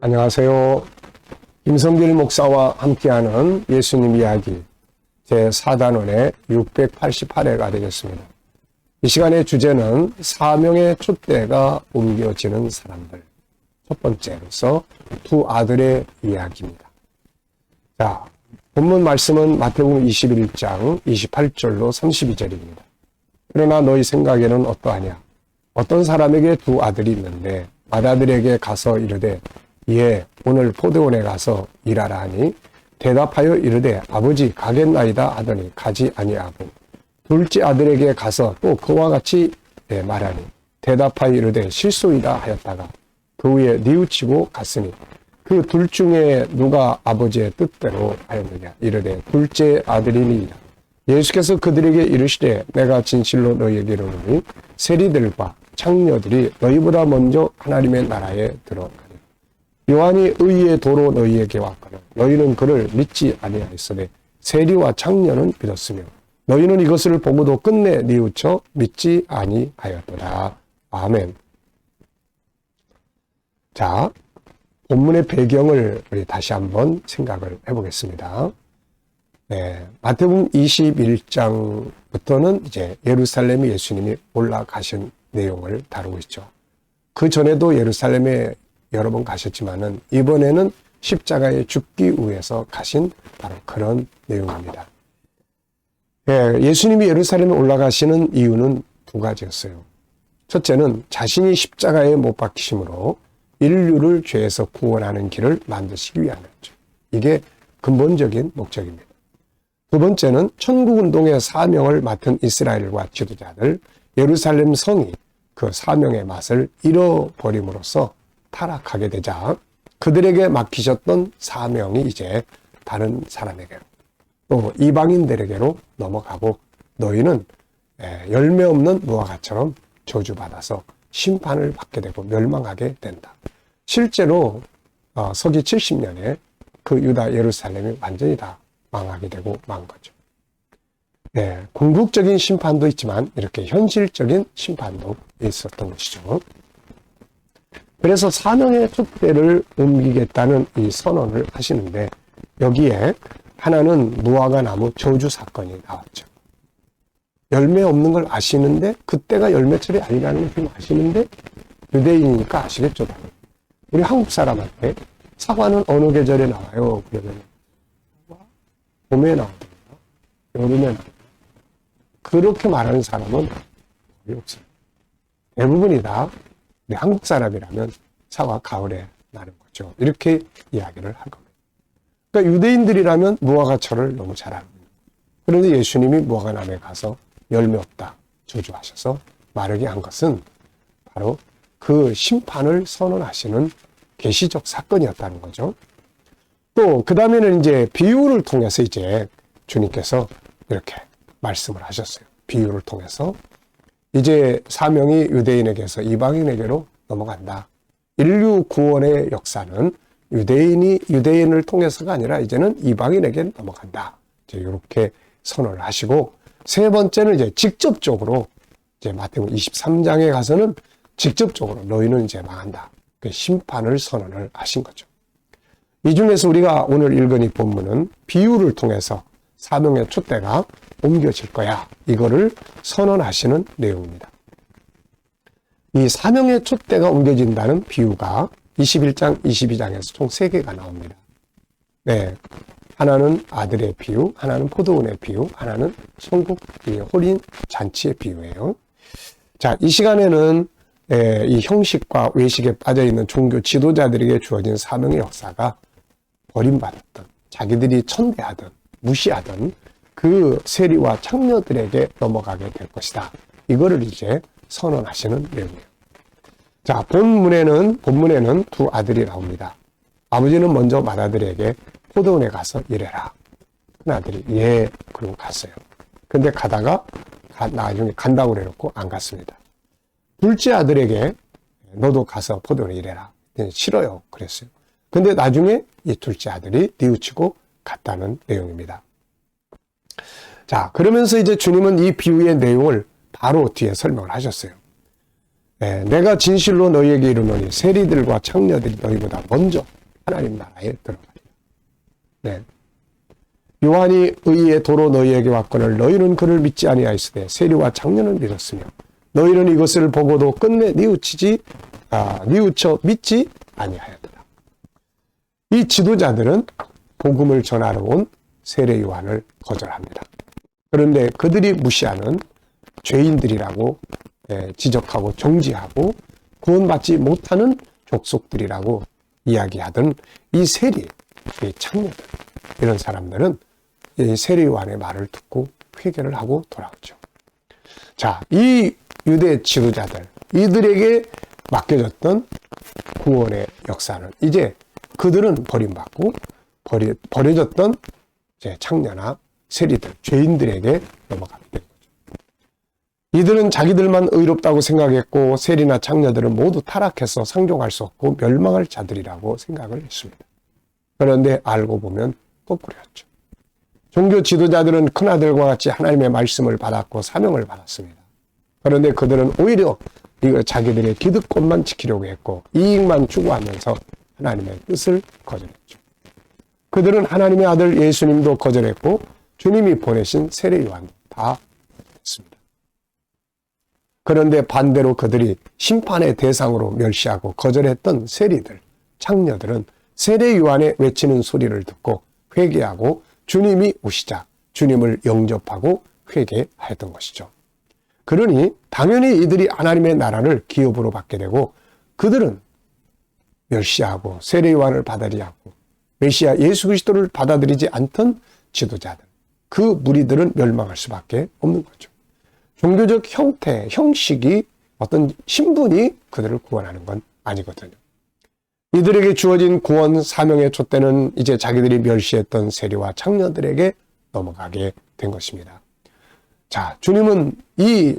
안녕하세요. 김성길 목사와 함께하는 예수님 이야기 제4단원의 688회가 되겠습니다. 이 시간의 주제는 사명의 촛대가 옮겨지는 사람들. 첫 번째로서 두 아들의 이야기입니다. 자, 본문 말씀은 마태복음 21장 28절로 32절입니다. 그러나 너희 생각에는 어떠하냐? 어떤 사람에게 두 아들이 있는데 맏아들에게 가서 이르되 예 오늘 포도원에 가서 일하라 하니 대답하여 이르되 아버지 가겠나이다 하더니 가지 아니하고 둘째 아들에게 가서 또 그와 같이 예, 말하니 대답하여 이르되 실소이다 하였다가 그 후에 뉘우치고 갔으니 그 둘 중에 누가 아버지의 뜻대로 하였느냐? 이르되 둘째 아들이니이다. 예수께서 그들에게 이르시되 내가 진실로 너희에게 이르노니 세리들과 창녀들이 너희보다 먼저 하나님의 나라에 들어가니 요한이 의의 도로 너희에게 왔거늘 너희는 그를 믿지 아니하였으되 세리와 창녀는 믿었으며 너희는 이것을 보고도 끝내 뉘우쳐 믿지 아니하였더라 아멘 자 본문의 배경을 우리 다시 한번 생각을 해보겠습니다. 네, 마태복음 21장부터는 이제 예루살렘에 예수님이 올라가신 내용을 다루고 있죠. 그 전에도 예루살렘에 여러 번 가셨지만은 이번에는 십자가에 죽기 위해서 가신 바로 그런 내용입니다. 예, 예수님이 예루살렘에 올라가시는 이유는 두 가지였어요. 첫째는 자신이 십자가에 못 박히심으로 인류를 죄에서 구원하는 길을 만드시기 위한 거죠. 이게 근본적인 목적입니다. 두 번째는 천국운동의 사명을 맡은 이스라엘과 지도자들, 예루살렘 성이 그 사명의 맛을 잃어버림으로써 타락하게 되자 그들에게 맡기셨던 사명이 이제 다른 사람에게로 또 이방인들에게로 넘어가고 너희는 열매 없는 무화과처럼 저주받아서 심판을 받게 되고 멸망하게 된다. 실제로 어, 서기 70년에 그 유다 예루살렘이 완전히 다 망하게 되고 만 거죠. 네, 궁극적인 심판도 있지만 이렇게 현실적인 심판도 있었던 것이죠. 그래서 사명의 촛대를 옮기겠다는 이 선언을 하시는데 여기에 하나는 무화과 나무 저주 사건이 나왔죠. 열매 없는 걸 아시는데 그때가 열매철이 아니라는 걸 아시는데 유대인이니까 아시겠죠. 우리 한국 사람한테 사과는 어느 계절에 나와요? 그러면 봄에 나옵니다. 여름에 나옵니다. 그렇게 말하는 사람은 거의 없어요. 대부분이 다 우리 한국 사람이라면 사과 가을에 나는 거죠. 이렇게 이야기를 할 겁니다. 그러니까 유대인들이라면 무화과철을 너무 잘 압니다. 그런데 예수님이 무화과나무에 가서 열매 없다 저주하셔서 마르게 한 것은 바로 그 심판을 선언하시는 계시적 사건이었다는 거죠. 또, 그 다음에는 이제 비유를 통해서 이제 주님께서 이렇게 말씀을 하셨어요. 비유를 통해서. 이제 사명이 유대인에게서 이방인에게로 넘어간다. 인류 구원의 역사는 유대인이 유대인을 통해서가 아니라 이제는 이방인에게 넘어간다. 이제 이렇게 선언을 하시고 세 번째는 이제 직접적으로 이제 마태복음 23장에 가서는 직접적으로 너희는 이제 망한다. 그 심판을 선언을 하신 거죠. 이 중에서 우리가 오늘 읽은 이 본문은 비유를 통해서 사명의 촛대가 옮겨질 거야. 이거를 선언하시는 내용입니다. 이 사명의 촛대가 옮겨진다는 비유가 21장, 22장에서 총 3개가 나옵니다. 네. 하나는 아들의 비유, 하나는 포도원의 비유, 하나는 천국 홀인 잔치의 비유예요. 자, 이 시간에는 예, 이 형식과 외식에 빠져 있는 종교 지도자들에게 주어진 사명의 역사가 버림받았던 자기들이 천대하던 무시하던 그 세리와 창녀들에게 넘어가게 될 것이다. 이거를 이제 선언하시는 내용이에요. 자, 본문에는 본문에는 두 아들이 나옵니다. 아버지는 먼저 맏아들에게 포도원에 가서 일해라. 큰 아들이 예, 그러고 갔어요. 근데 가다가 나중에 간다고 그래놓고 안 갔습니다. 둘째 아들에게 너도 가서 포도를 일해라. 싫어요. 그랬어요. 근데 나중에 이 둘째 아들이 뉘우치고 갔다는 내용입니다. 자, 그러면서 이제 주님은 이 비유의 내용을 바로 뒤에 설명을 하셨어요. 예, 내가 진실로 너희에게 이르노니 세리들과 창녀들이 너희보다 먼저 하나님 나라에 들어가리라. 네. 요한이 의의 도로 너희에게 왔거늘 너희는 그를 믿지 아니하였으되 세리와 창녀는 믿었으며 너희는 이것을 보고도 끝내 뉘우치지 아, 뉘우쳐 믿지 아니하였더라. 이 지도자들은 복음을 전하러 온 세례 요한을 거절합니다. 그런데 그들이 무시하는 죄인들이라고 예, 지적하고 정지하고 구원받지 못하는 족속들이라고 이야기하던 이 세리, 이 창녀들 이런 사람들은 이 세례 요한의 말을 듣고 회개를 하고 돌아오죠. 자, 이 유대 지도자들 이들에게 맡겨졌던 구원의 역사는 이제 그들은 버림받고 버리, 버려졌던 이 제 창녀나 세리들, 죄인들에게 넘어가게 된 거죠. 이들은 자기들만 의롭다고 생각했고 세리나 창녀들은 모두 타락해서 상종할 수 없고 멸망할 자들이라고 생각을 했습니다. 그런데 알고 보면 거꾸로였죠. 종교 지도자들은 큰아들과 같이 하나님의 말씀을 받았고 사명을 받았습니다. 그런데 그들은 오히려 이거 자기들의 기득권만 지키려고 했고 이익만 추구하면서 하나님의 뜻을 거절했죠. 그들은 하나님의 아들 예수님도 거절했고 주님이 보내신 세례 요한도 다 했습니다. 그런데 반대로 그들이 심판의 대상으로 멸시하고 거절했던 세리들, 창녀들은 세례 요한의 외치는 소리를 듣고 회개하고 주님이 오시자 주님을 영접하고 회개하였던 것이죠. 그러니 당연히 이들이 하나님의 나라를 기업으로 받게 되고 그들은 멸시하고 세례 요한을 받아들이지 않고 메시아 예수 그리스도를 받아들이지 않던 지도자들 그 무리들은 멸망할 수밖에 없는 거죠. 종교적 형태, 형식이 어떤 신분이 그들을 구원하는 건 아니거든요. 이들에게 주어진 구원 사명의 촛대는 이제 자기들이 멸시했던 세리와 창녀들에게 넘어가게 된 것입니다. 자, 주님은 이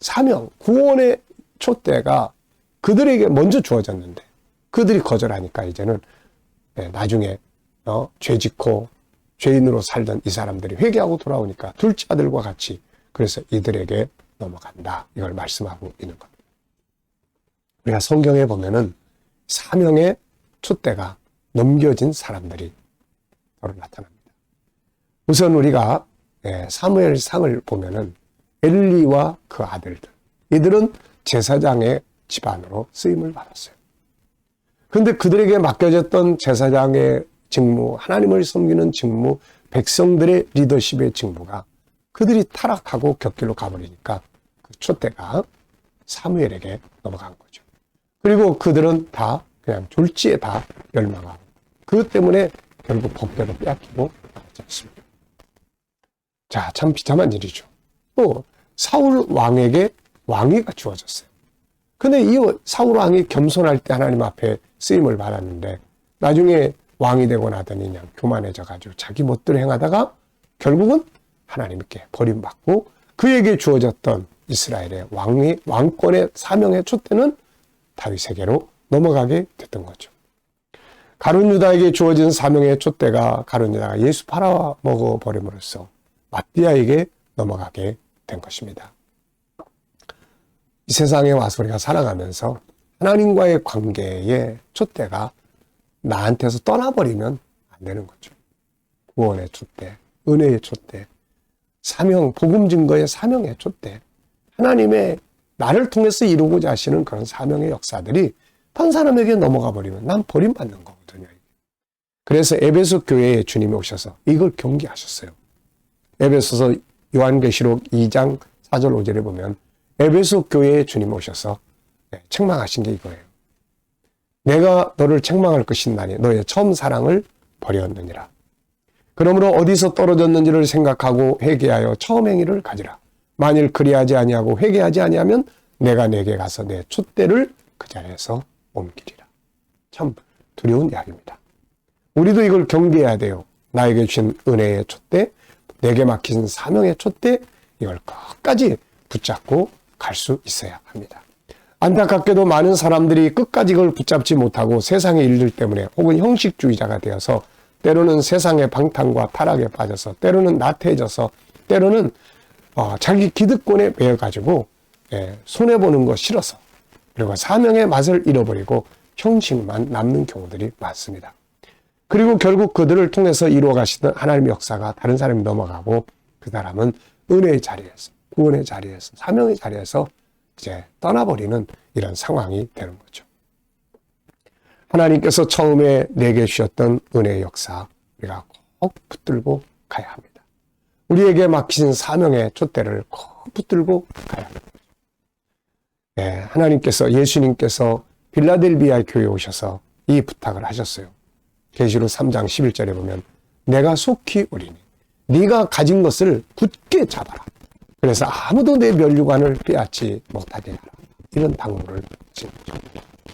사명, 구원의 촛대가 그들에게 먼저 주어졌는데 그들이 거절하니까 이제는 네, 나중에 어, 죄 짓고 죄인으로 살던 이 사람들이 회개하고 돌아오니까 둘째 아들과 같이 그래서 이들에게 넘어간다. 이걸 말씀하고 있는 겁니다. 우리가 성경에 보면은 사명의 촛대가 넘겨진 사람들이 바로 나타납니다. 우선 우리가 예, 사무엘 상을 보면은 엘리와 그 아들들 이들은 제사장의 집안으로 쓰임을 받았어요. 그런데 그들에게 맡겨졌던 제사장의 직무, 하나님을 섬기는 직무, 백성들의 리더십의 직무가 그들이 타락하고 격길로 가버리니까 그 촛대가 사무엘에게 넘어간 거죠. 그리고 그들은 다 그냥 졸지에 다 멸망하고 그 때문에 결국 법궤도 빼앗기고 나오지 않습니다. 자, 참 비참한 일이죠. 또 사울 왕에게 왕위가 주어졌어요. 근데 이 사울 왕이 겸손할 때 하나님 앞에 쓰임을 받았는데 나중에 왕이 되고 나더니 그냥 교만해져 가지고 자기 멋대로 행하다가 결국은 하나님께 버림받고 그에게 주어졌던 이스라엘의 왕위 왕권의 사명의 촛대는 다윗에게로 넘어가게 됐던 거죠. 가룟 유다에게 주어진 사명의 촛대가 가룟 유다가 예수 팔아 먹어 버림으로써 마띠아에게 넘어가게 된 것입니다. 이 세상에 와서 우리가 살아가면서 하나님과의 관계의 촛대가 나한테서 떠나버리면 안 되는 거죠. 구원의 촛대, 은혜의 촛대, 사명, 복음 증거의 사명의 촛대, 하나님의 나를 통해서 이루고자 하시는 그런 사명의 역사들이 한 사람에게 넘어가 버리면 난 버림받는 거거든요. 그래서 에베소 교회에 주님이 오셔서 이걸 경계하셨어요. 에베소서 요한계시록 2장 4절 5절에 보면 에베소 교회에 주님 오셔서 네, 책망하신 게 이거예요. 내가 너를 책망할 것이나니 너의 처음 사랑을 버렸느니라. 그러므로 어디서 떨어졌는지를 생각하고 회개하여 처음 행위를 가지라. 만일 그리하지 아니하고 회개하지 아니하면 내가 내게 가서 내 촛대를 그 자리에서 옮기리라. 참 두려운 이야기입니다. 우리도 이걸 경계해야 돼요. 나에게 주신 은혜의 촛대, 내게 맡긴 사명의 촛대, 이걸 끝까지 붙잡고 갈 수 있어야 합니다. 안타깝게도 많은 사람들이 끝까지 이걸 붙잡지 못하고 세상의 일들 때문에 혹은 형식주의자가 되어서 때로는 세상의 방탕과 타락에 빠져서 때로는 나태해져서 때로는 어, 자기 기득권에 매여 가지고 예, 손해 보는 거 싫어서 그리고 사명의 맛을 잃어버리고 형식만 남는 경우들이 많습니다. 그리고 결국 그들을 통해서 이루어 가시던 하나님의 역사가 다른 사람이 넘어가고 그 사람은 은혜의 자리에서 구원의 자리에서 사명의 자리에서 이제 떠나버리는 이런 상황이 되는 거죠. 하나님께서 처음에 내게 주셨던 은혜의 역사 우리가 꼭 붙들고 가야 합니다. 우리에게 맡기신 사명의 촛대를 꼭 붙들고 가야 합니다. 네, 하나님께서 예수님께서 빌라델비아 교회에 오셔서 이 부탁을 하셨어요. 계시록 3장 11절에 보면 내가 속히 오리니 네가 가진 것을 굳게 잡아라. 그래서 아무도 내 면류관을 빼앗지 못하게 하라. 이런 당부를 거죠.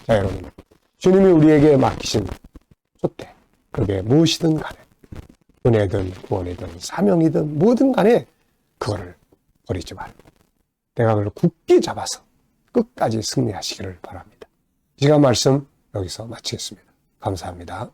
자, 여러분. 주님이 우리에게 맡기신 촛대. 그게 무엇이든 간에 은혜든 구원이든 사명이든 뭐든 간에 그거를 버리지 말고 내가 그걸 굳게 잡아서 끝까지 승리하시기를 바랍니다. 이 시간 말씀 여기서 마치겠습니다. 감사합니다.